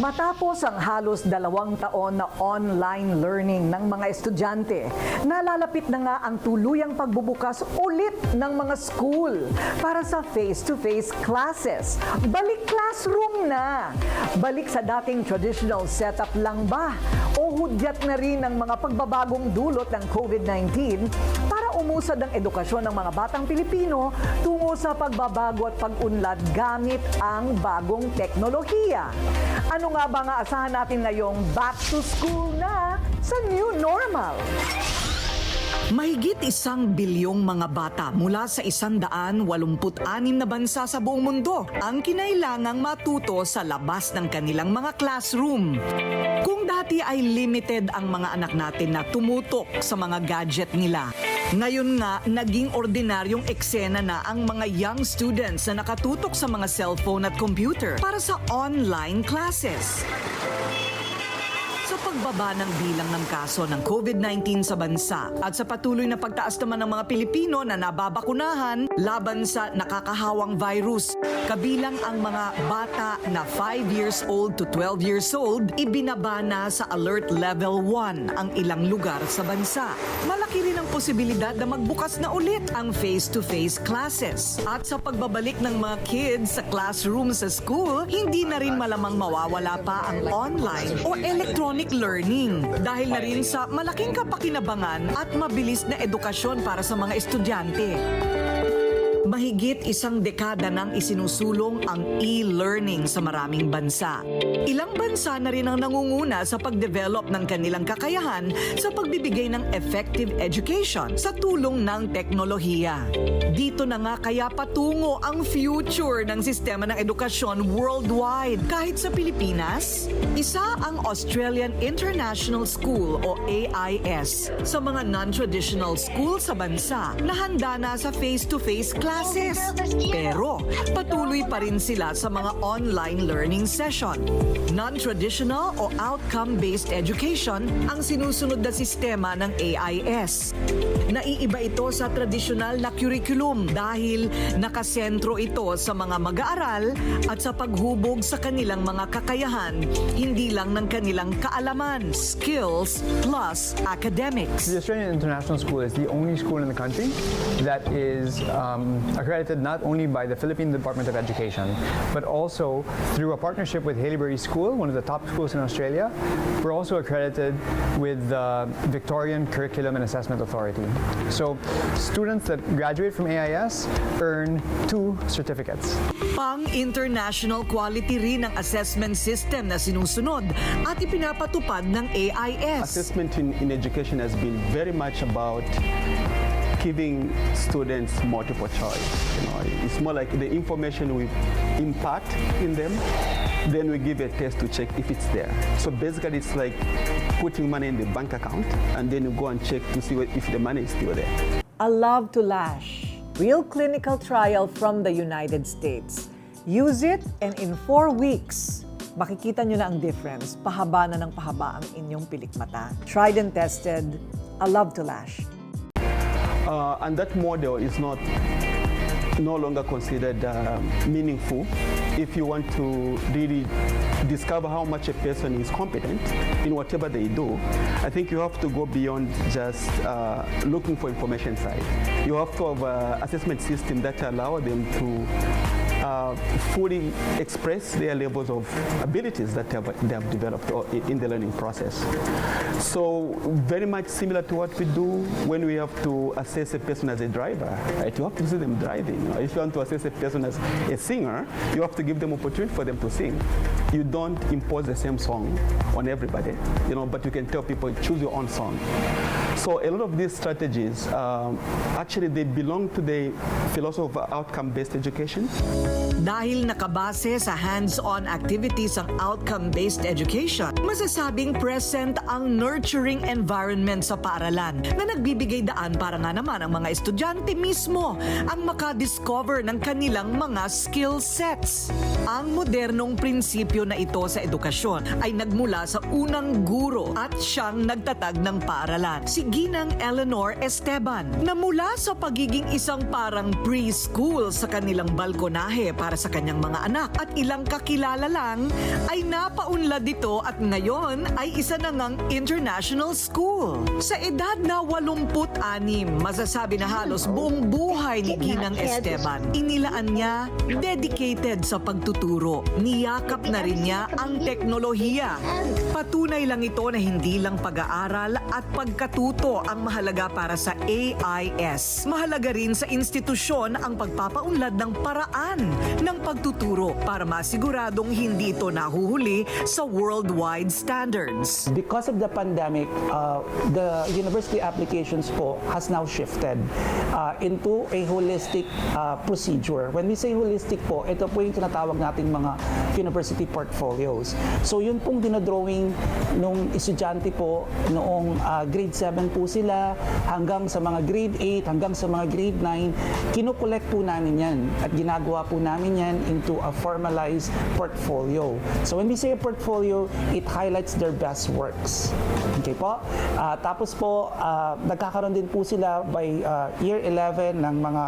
Matapos ang halos dalawang taon na online learning ng mga estudyante, nalalapit na nga ang tuluyang pagbubukas ulit ng mga school para sa face-to-face classes. Balik classroom na! Balik sa dating traditional setup lang ba? O hudyat na rin ang mga pagbabagong dulot ng COVID-19 para umusad ang edukasyon ng mga batang Pilipino tungo sa pagbabago at pag-unlad gamit ang bagong teknolohiya. Ano nga ba nga asahan natin ngayong back to school na sa new normal? Mahigit isang bilyong mga bata mula sa isandaan walumput-anim na bansa sa buong mundo ang kinailangang matuto sa labas ng kanilang mga classroom. Kung dati ay limited ang mga anak natin na tumutok sa mga gadget nila, ngayon nga naging ordinaryong eksena na ang mga young students na nakatutok sa mga cellphone at computer para sa online classes. Pagbaba ng bilang ng kaso ng COVID-19 sa bansa at sa patuloy na pagtaas naman ng mga Pilipino na nababakunahan laban sa nakakahawang virus, kabilang ang mga bata na 5 years old to 12 years old, ibinaba na sa Alert Level 1 ang ilang lugar sa bansa. Malaki rin ang posibilidad na magbukas na ulit ang face-to-face classes. At sa pagbabalik ng mga kids sa classroom sa school, hindi na rin malamang mawawala pa ang online o electronic learning dahil na rin sa malaking kapakinabangan at mabilis na edukasyon para sa mga estudyante. Mahigit isang dekada nang isinusulong ang e-learning sa maraming bansa. Ilang bansa na rin ang nangunguna sa pag-develop ng kanilang kakayahan sa pagbibigay ng effective education sa tulong ng teknolohiya. Dito na nga kaya patungo ang future ng sistema ng edukasyon worldwide. Kahit sa Pilipinas, isa ang Australian International School o AIS sa mga non-traditional school sa bansa na handa na sa face-to-face classes. Pero patuloy pa rin sila sa mga online learning session. Non-traditional o outcome-based education ang sinusunod na sistema ng AIS. Naiiba ito sa tradisyonal na curriculum dahil nakasentro ito sa mga mag-aaral at sa paghubog sa kanilang mga kakayahan, hindi lang ng kanilang kaalaman, skills, plus academics. The Australian International School is the only school in the country that is um, accredited not only by the Philippine Department of Education, but also through a partnership with Haileybury School, one of the top schools in Australia. We're also accredited with the Victorian Curriculum and Assessment Authority. So students that graduate from AIS earn two certificates. Pang-international quality rin ang assessment system na sinusunod at ipinapatupad ng AIS. assessment in, in education has been very much about giving students multiple choice. You know, it's more like the information we impart in them, then we give a test to check if it's there. So basically, it's like putting money in the bank account, and then you go and check to see if the money is still there. A Love to Lash, real clinical trial from the United States. Use it and in four weeks, makikita nyo na ang difference. Pahaba na ng pahaba ang inyong pilikmata. Tried and tested, A Love to Lash. Uh, and that model is not no longer considered uh, meaningful if you want to really discover how much a person is competent in whatever they do. I think you have to go beyond just uh, looking for information side. You have to have an assessment system that allow them to uh, fully express their levels of abilities that they have, they have developed in the learning process. So very much similar to what we do when we have to assess a person as a driver. Right? You have to see them driving. If you want to assess a person as a singer, you have to give them opportunity for them to sing. You don't impose the same song on everybody, you know, but you can tell people choose your own song. So a lot of these strategies, um, actually, they belong to the philosophy of outcome-based education. Dahil nakabase sa hands-on activities ang outcome-based education, masasabing present ang nurturing environment sa paaralan na nagbibigay daan para nga naman ang mga estudyante mismo ang makadiscover ng kanilang mga skill sets. Ang modernong prinsipyo na ito sa edukasyon ay nagmula sa unang guro at siyang nagtatag ng paaralan, si Ginang Eleanor Esteban na mula sa pagiging isang parang preschool sa kanilang balkonahe para sa kanyang mga anak at ilang kakilala lang ay napaunlad dito at ngayon ay isa na ngang international school. Sa edad na 86, masasabi na halos buong buhay ni Ginang Esteban, inilaan niya dedicated sa pagtuturo. Niyakap na rin niya ang teknolohiya. Patunay lang ito na hindi lang pag-aaral at pagkatuto ang mahalaga para sa AIS. Mahalaga rin sa institusyon ang pagpapaunlad ng paraan ng pagtuturo para masiguradong hindi ito nahuhuli sa worldwide standards. Because of the pandemic, uh, the university applications po has now shifted uh, into a holistic uh, procedure. When we say holistic po, ito po yung tinatawag nating mga university portfolios. So yun pong dinodrawing nung estudyante po noong uh, grade 7 po sila hanggang sa mga grade 8, hanggang sa mga grade 9, kinukolekt po namin yan at ginagawa po namin yan into a formalized portfolio. So when we say a portfolio, it highlights their best works. Okay po? Ah, tapos po, ah, nagkakaroon din po sila by ah, year 11 ng mga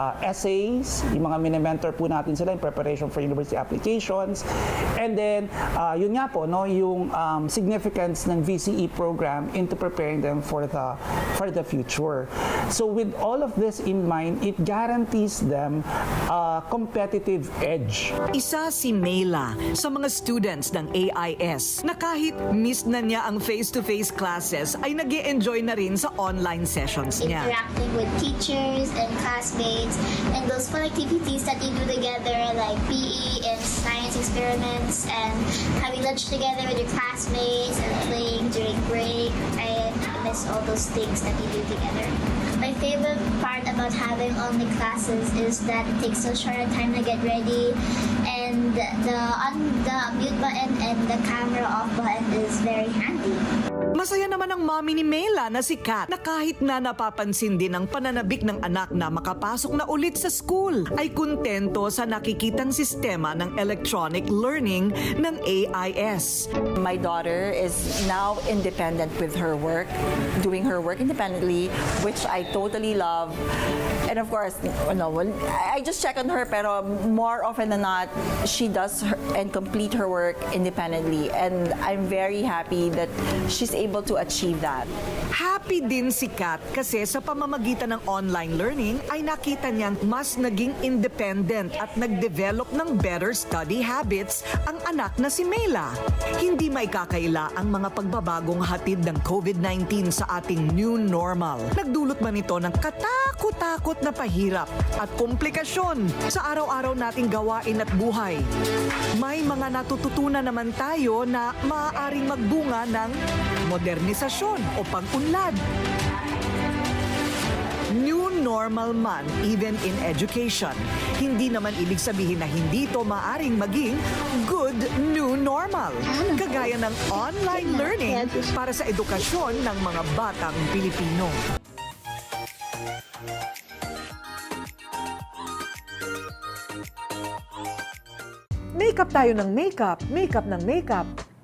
ah, essays, yung mga mini-mentor po natin sila in preparation for university applications. And then, ah, yun nga po, no, yung um, significance ng VCE program into preparing them for the for the future. So with all of this in mind, it guarantees them a competitive edge. Isa si Mela sa mga students ng AIS na kahit miss na niya ang face-to-face classes ay nag enjoy na rin sa online sessions niya. interacting with teachers and classmates and those fun activities that you do together like PE and science experiments and having lunch together with your classmates and playing during break. All those things that you do together. My favorite part about having online classes is that it takes so short a time to get ready and the on the mute button and the camera off button is very handy. Masaya naman ang mommy ni Mela na si Kat na kahit na napapansin din ang pananabik ng anak na makapasok na ulit sa school ay kontento sa nakikitang sistema ng electronic learning ng AIS. My daughter is now independent with her work, doing her work independently, which I totally love. And of course, no, I just check on her, pero more often than not, she does her, and complete her work independently. And I'm very happy that she's able to achieve that. Happy din si Kat kasi sa pamamagitan ng online learning ay nakita niyang mas naging independent at nag-develop ng better study habits ang anak na si Mela. Hindi maikakaila ang mga pagbabagong hatid ng COVID-19 sa ating new normal. Nagdulot man ito ng katakot-takot na pahirap at komplikasyon sa araw-araw nating gawain at buhay. May mga natututunan naman tayo na maaaring magbunga ng modernisasyon o pag-unlad. New normal man even in education. Hindi naman ibig sabihin na hindi ito maaring maging good new normal. Kagaya ng online learning para sa edukasyon ng mga batang Pilipino. Makeup tayo ng makeup, makeup ng makeup.